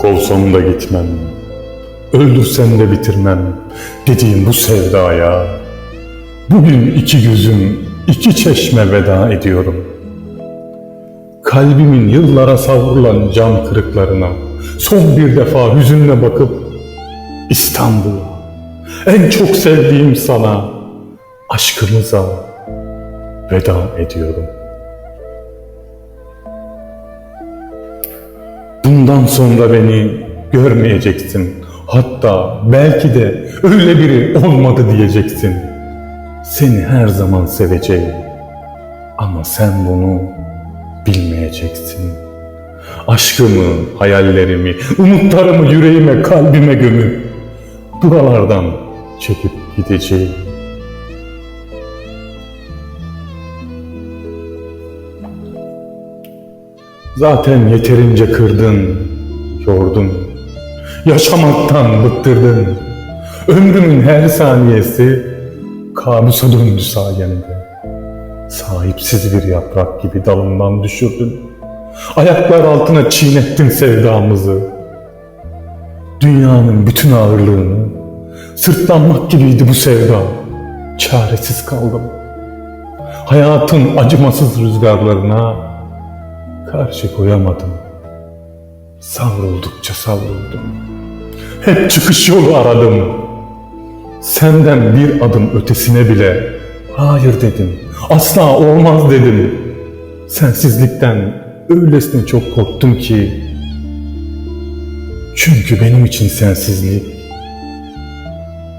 Kovsam da gitmem, öldürsem de bitirmem dediğim bu sevdaya. Bugün iki gözüm, iki çeşme veda ediyorum. Kalbimin yıllara savrulan cam kırıklarına son bir defa hüzünle bakıp İstanbul'a, en çok sevdiğim sana, aşkımıza veda ediyorum. Bundan sonra beni görmeyeceksin. Hatta belki de öyle biri olmadı diyeceksin. Seni her zaman seveceğim. Ama sen bunu bilmeyeceksin. Aşkımı, hayallerimi, umutlarımı yüreğime, kalbime gömüp buralardan çekip gideceğim. Zaten yeterince kırdın, yordun. Yaşamaktan bıktırdın. Ömrümün her saniyesi kabusa döndü sayende. Sahipsiz bir yaprak gibi dalından düşürdün. Ayaklar altına çiğnettin sevdamızı. Dünyanın bütün ağırlığını sırtlanmak gibiydi bu sevda. Çaresiz kaldım. Hayatın acımasız rüzgarlarına karşı koyamadım. Savruldukça savruldum. Hep çıkış yolu aradım. Senden bir adım ötesine bile hayır dedim. Asla olmaz dedim. Sensizlikten öylesine çok korktum ki. Çünkü benim için sensizlik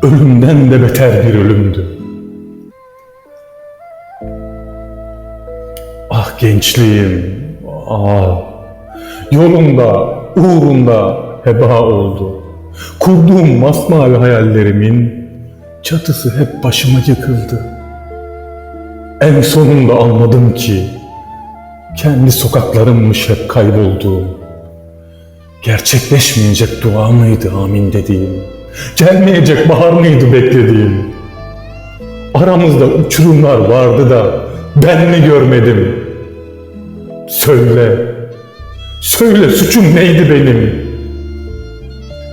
ölümden de beter bir ölümdü. Ah gençliğim, ah yolunda, uğrunda heba oldu. Kurduğum masmavi hayallerimin çatısı hep başıma yıkıldı. En sonunda anladım ki kendi sokaklarımmış hep kaybolduğum. Gerçekleşmeyecek dua mıydı amin dediğim? Gelmeyecek bahar mıydı beklediğim? Aramızda uçurumlar vardı da ben mi görmedim? Söyle, söyle suçum neydi benim?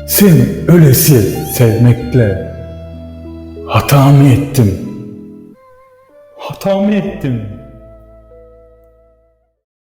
Seni öylesi sevmekle hata mı ettim? Hata mı ettim?